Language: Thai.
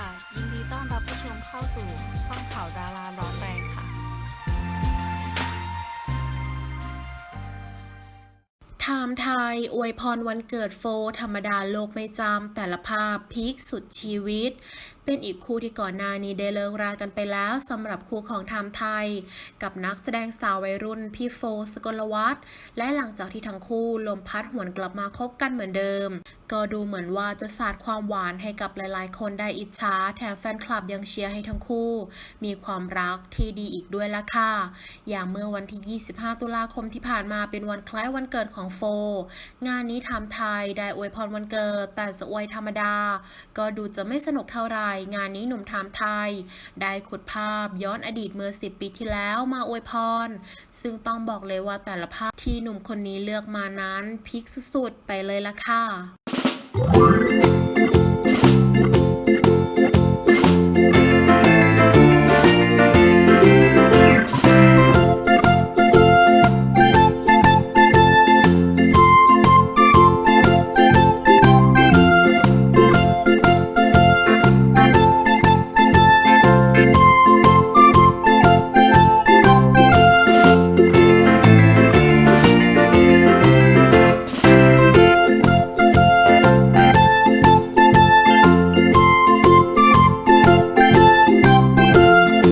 ค่ะ ยินดีต้อนรับผู้ชมเข้าสู่ช่องข่าวดาราร้อนแรงค่ะ ไทม์ไทย อวยพรวันเกิดโฟ ธรรมดาโลกไม่จำแต่ละภาพพีคสุดชีวิตเป็นอีกคู่ที่ก่อนหน้านี้ได้เลิกรากันไปแล้วสำหรับคู่ของไทม์ไทย กับนักแสดงสาววัยรุ่นพี่โฟสกลวัฒน์และหลังจากที่ทั้งคู่ลมพัดหวนกลับมาคบกันเหมือนเดิม ก็ดูเหมือนว่าจะสาดความหวานให้กับหลายๆ คนได้อิจฉาแถมแฟนคลับยังเชียร์ให้ทั้งคู่ มีความรักที่ดีอีกด้วยล่ะค่ะ อย่างเมื่อวันที่ 25 ตุลาคมที่ผ่านมาเป็นวันคล้ายวันเกิดของโฟ งานนี้ทม์ไทยได้อวยพรวันเกิด แต่จะอวยธรรมดา ก็ดูจะไม่สนุกเท่าไหร่ งานนี้หนุ่มทม์ไทย ได้ขุดภาพย้อนอดีตเมื่อ 10 ปีที่แล้วมาอวยพร ซึ่งต้องบอกเลยว่าแต่ละภาพที่หนุ่มคนนี้เลือกมานั้นพีคสุดๆไปเลยละค่ะ Bye.